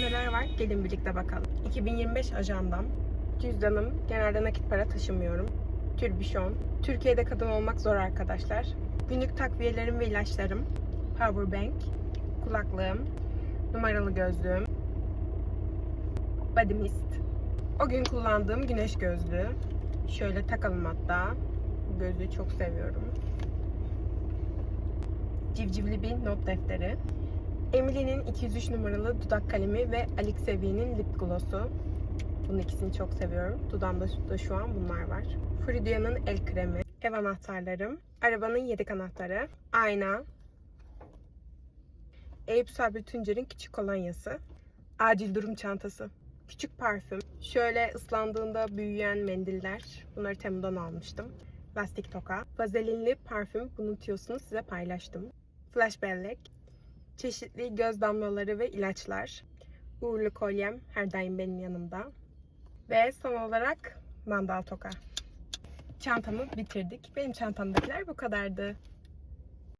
neler var? Gelin birlikte bakalım. 2025 ajandam. Cüzdanım. Genelde nakit para taşımıyorum. Türbüşon. Türkiye'de kadın olmak zor arkadaşlar. Günlük takviyelerim ve ilaçlarım. Powerbank. Kulaklığım. Numaralı gözlüğüm. Body mist. O gün kullandığım güneş gözlüğü. Şöyle takalım hatta. Bu gözlüğü çok seviyorum. Civcivli bir not defteri. Emily'nin 203 numaralı dudak kalemi ve Alik Seviye'nin lip gloss'u. Bunun ikisini çok seviyorum. Dudağımda da şu an bunlar var. Fridia'nın el kremi. Ev anahtarlarım. Arabanın yedek anahtarı. Ayna. Eyüp Sabri Tuncer'in küçük kolonyası. Acil durum çantası. Küçük parfüm. Şöyle ıslandığında büyüyen mendiller. Bunları Temu'dan almıştım. Lastik toka. Vazelinli parfüm. Bunu tiyosunu size paylaştım. Flash bellek. Çeşitli göz damlaları ve ilaçlar. Uğurlu kolyem her daim benim yanımda. Ve son olarak mandal toka. Çantamı bitirdik. Benim çantamdakiler bu kadardı.